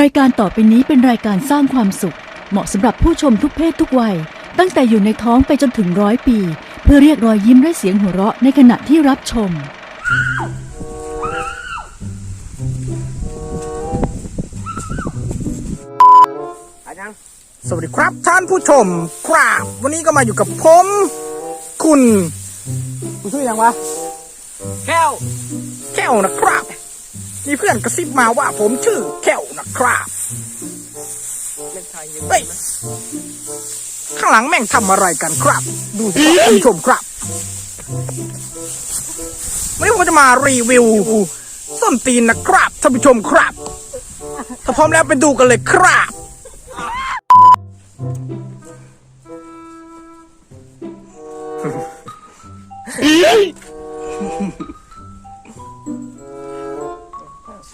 รายการต่อไปนี้เป็นรายการสร้างความสุข เหมาะสำหรับผู้ชมทุกเพศทุกวัย ตั้งแต่อยู่ในท้องไปจนถึงร้อยปี เพื่อเรียกรอยยิ้มและเสียงหัวเราะในขณะที่รับชม สวัสดีครับท่านผู้ชม ครับ วันนี้ก็มาอยู่กับผม คุณคุณชื่อยังวะแก้วแก้วนะครับ มีเพื่อนกระซิบมาว่าผมชื่อแก้วนะครับเฮ้ยข้างหลังแม่งทำอะไรกันครับ ดูสิครับท่านผู้ชมครับวันนี้ผมก็จะมารีวิวส้นตีนนะครับท่านผู้ชมครับ ถ้าพร้อมแล้วไปดูกันเลยครับ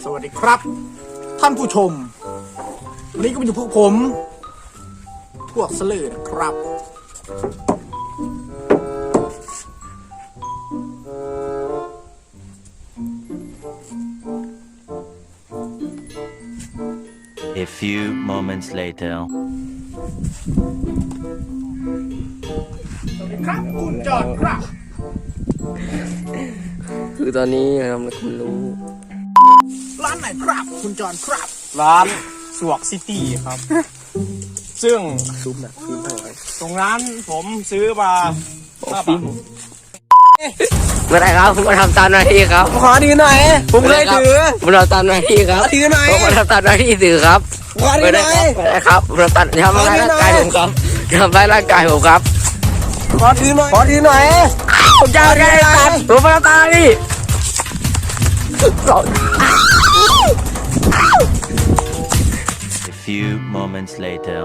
สวัสดีครับ ท่านผู้ชม วันนี้ก็มาอยู่พวกผม พวกสลือนะครับ A few moments later. สวัสดีครับคุณจอดครับ คือตอนนี้นะครับคุณรู้ร้าน ไหนครับคุณจอนครับ ร้านสวกซิตี้ครับ ซึ่งซุปนะฟิล์มทั้งหลายตรงร้านผมซื้อมาห้าบาทไม่ได้ครับผมมาทำตามหน้าที่ครับ ขอถือหน่อย ผมเคยถือผมทำตามหน้าที่ครับขอถือหน่อยผมมาทำตามหน้าที่สื่อครับขอถืไม่อหได้น่อยครับไม่ได้ครับผมทำตามทำร้ายร่างกายผมครับทำร้ายร่างกายผมครับ ขอถือหน่อย ขอถือหน่อยผมจะเอาไงตัดผมมาทำตามห few moments later.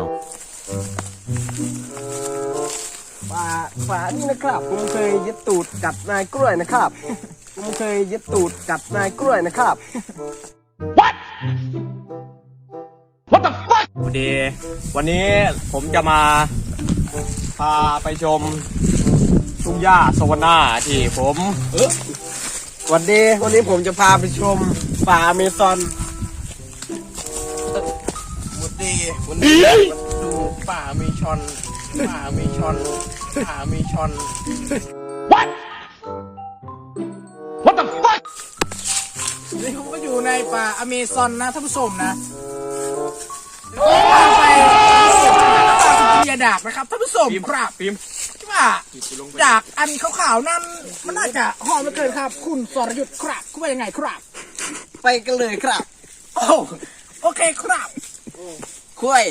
ฝาฝานี่นะครับ ผมเคยยึดตูดกัดนายกล้วยนะครับ ผมเคยยึดตูดกัดนายกล้วยนะครับ What What the fuck สวัสดี วันนี้ผมจะมา พาไปชมทุ่งหญ้าสวรรณาที่ผม วันนี้วันนี้ผมจะพาไปชมป่าอเมซอน วันดีวันนี้ดูป่ามีชอนป่ามีชอนป่ามีชอน What What the fuck นี่ผมก็อยู่ในป่าอเมซอนนะท่านผู้ชมนะไปป่าสุกิยดาบนะครับท่านผู้ชมครับฟิล์มที่ว่าจากอันขาวๆนั้นมันน่าจะหอมเหลือเกินครับ คุณสรยุทธ์ครับคุณว่ายังไงครับ ไปกันเลยครับ โอ้โอเคครับ คุ้ย